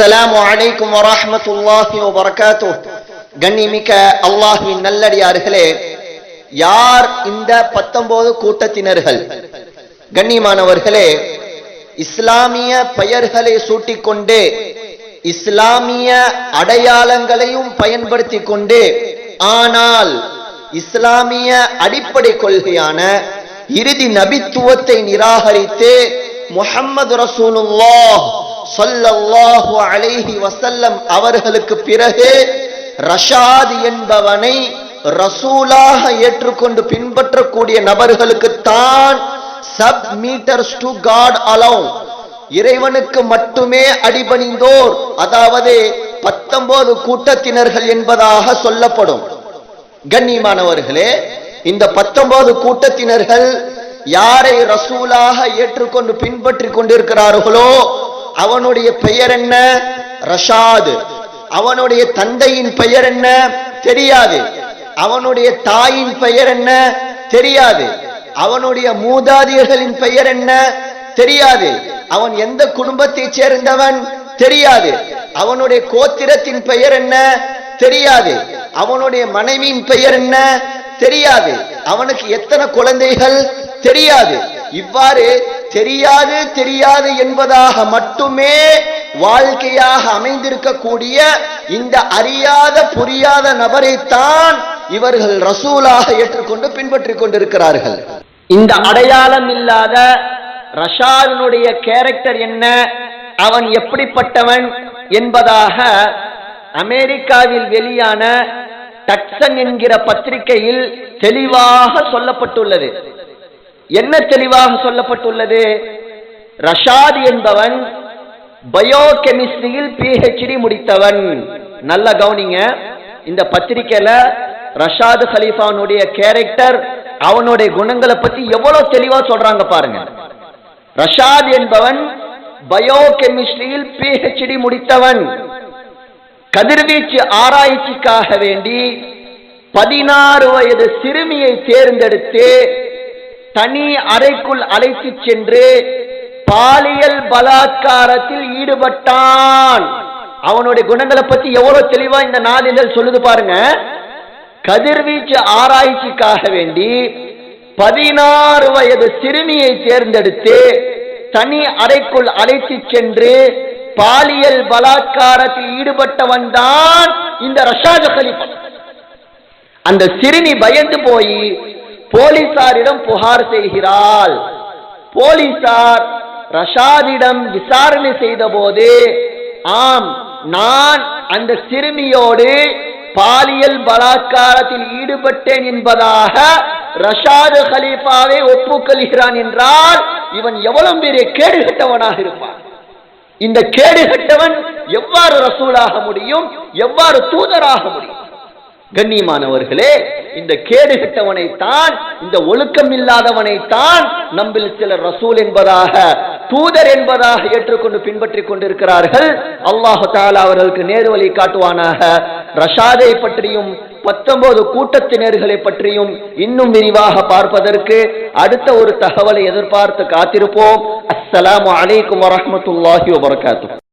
அஸ்ஸலாமு அலைக்கும் வரஹ்மத்துல்லாஹி வபரகாத்துஹ். கண்ணிமிக்க அல்லாஹ்வின் நல்லடியார்களே யார் இந்த பத்தொன்பது கூட்டத்தினர்கள்? கண்ணியமானவர்களே இஸ்லாமிய பெயர்களை சூட்டிக்கொண்டு இஸ்லாமிய அடையாளங்களையும் பயன்படுத்தி கொண்டு ஆனால் இஸ்லாமிய அடிப்படை கொள்கையான இறுதி நபித்துவத்தை நிராகரித்து முஹம்மது ரசூலுல்லாஹ் சொல்லல்லாஹு அலைஹி வசல்லம் அவர்களுக்கு பிறகு ரஷாத் என்பவனை ரசூலாக ஏற்றுக்கொண்டு பின்பற்றக்கூடிய நபர்களுக்கு தான் submitters to God alone இறைவனுக்கு மட்டுமே அடிபணிந்தோர். அதாவது பத்தொன்பது கூட்டத்தினர்கள் என்பதாக சொல்லப்படும். கண்ணியமானவர்களே இந்த பத்தொன்பது கூட்டத்தினர்கள் யாரை ரசூலாக ஏற்றுக்கொண்டு பின்பற்றி கொண்டிருக்கிறார்களோ அவனுடைய பெயர் என்ன? ரஷாது. அவனுடைய தந்தையின் பெயர் என்ன? தெரியாது. அவனுடைய தாயின் பெயர் என்ன? தெரியாது. அவனுடைய மூதாதியர்களின் பெயர் என்ன? தெரியாது. அவன் எந்த குடும்பத்தை சேர்ந்தவன்? தெரியாது. அவனுடைய கோத்திரத்தின் பெயர் என்ன? தெரியாது. அவனுடைய மனைவியின் பெயர் என்ன? தெரியாது. அவனுக்கு எத்தனை குழந்தைகள்? தெரியாது. இவ்வாறு தெரியாது தெரியாது என்பதாக மட்டுமே வாழ்க்கையாக அமைந்திருக்கக்கூடிய இந்த அறியாத புரியாத நபரைத்தான் இவர்கள் ரசூலாக ஏற்றுக்கொண்டு பின்பற்றிக் கொண்டிருக்கிறார்கள். இந்த அடையாளம் இல்லாத ரஷாவினுடைய கேரக்டர் என்ன அவன் எப்படிப்பட்டவன் என்பதாக அமெரிக்காவில் வெளியான டக்சன் என்கிற பத்திரிகையில் தெளிவாக சொல்லப்பட்டுள்ளது. என்ன தெளிவாக சொல்லப்பட்டுள்ளது? ரஷாத் என்பவன் பயோ கெமிஸ்ட்ரியில் பிஹெச்டி முடித்தவன். நல்ல கவனிங்க. இந்த பத்திரிகையில ரஷாத் ஹலீஃபாவுடைய கேரக்டர் அவனுடைய குணங்களை பத்தி எவ்வளவு தெளிவா சொல்றாங்க பாருங்க. ரஷாத் என்பவன் பயோ கெமிஸ்ட்ரியில் பிஹெச்டி முடித்தவன். கதிர்வீச்சு ஆராய்ச்சிக்காக வேண்டி பதினாறு வயது சிறுமியை தேர்ந்தெடுத்து தனி அறைக்குள் அழைத்து சென்று பாலியல் பலாத்காரத்தில் ஈடுபட்டான். அவனுடைய குணங்களை பத்தி எவ்வளவு தெளிவா இந்த நாளிதழ் சொல்லுது பாருங்க. கதிர்வீச்சு ஆராய்ச்சிக்காக வேண்டி பதினாறு வயது சிறுமியை தேர்ந்தெடுத்து தனி அறைக்குள் அழைத்து சென்று பாலியல் பலாத்காரத்தில் ஈடுபட்டவன் தான் இந்த ரஷாஜ கலிஃபா. அந்த சிறுமி பயந்து போய் போலீசாரிடம் புகார் செய்கிறாள். போலீசார் ரஷாதிடம் விசாரணை செய்த போது ஆம் நான் அந்த சிறுமியோடு பாலியல் பலாத்காரத்தில் ஈடுபட்டேன் என்பதாக ரஷாது ஹலீஃபாவை ஒப்புக்கொள்கிறான் என்றால் இவன் எவ்வளவு பெரிய கேடுகட்டவனாக இருப்பான். இந்த கேடுகட்டவன் எவ்வாறு ரசூலாக முடியும்? எவ்வாறு தூதராக முடியும்? கண்ணியமானவர்களே இந்த கேடு கெட்டவனை தான் இந்த ஒழுக்கம் இல்லாதவனை தான் நம்மில் சிலர் ரசூல் என்பதாக தூதர் என்பதாக ஏற்றுக்கொண்டு பின்பற்றிக் கொண்டிருக்கிறார்கள். அல்லாஹு தாலா அவர்களுக்கு நேரு வழி காட்டுவானாக. ரஷாதை பற்றியும் பத்தொன்பது கூட்டத்தினர்களை பற்றியும் இன்னும் விரிவாக பார்ப்பதற்கு அடுத்த ஒரு தகவலை எதிர்பார்த்து காத்திருப்போம். அஸ்ஸலாமு அலைக்கும் வரமத்துல்லாஹி வபர்காத்து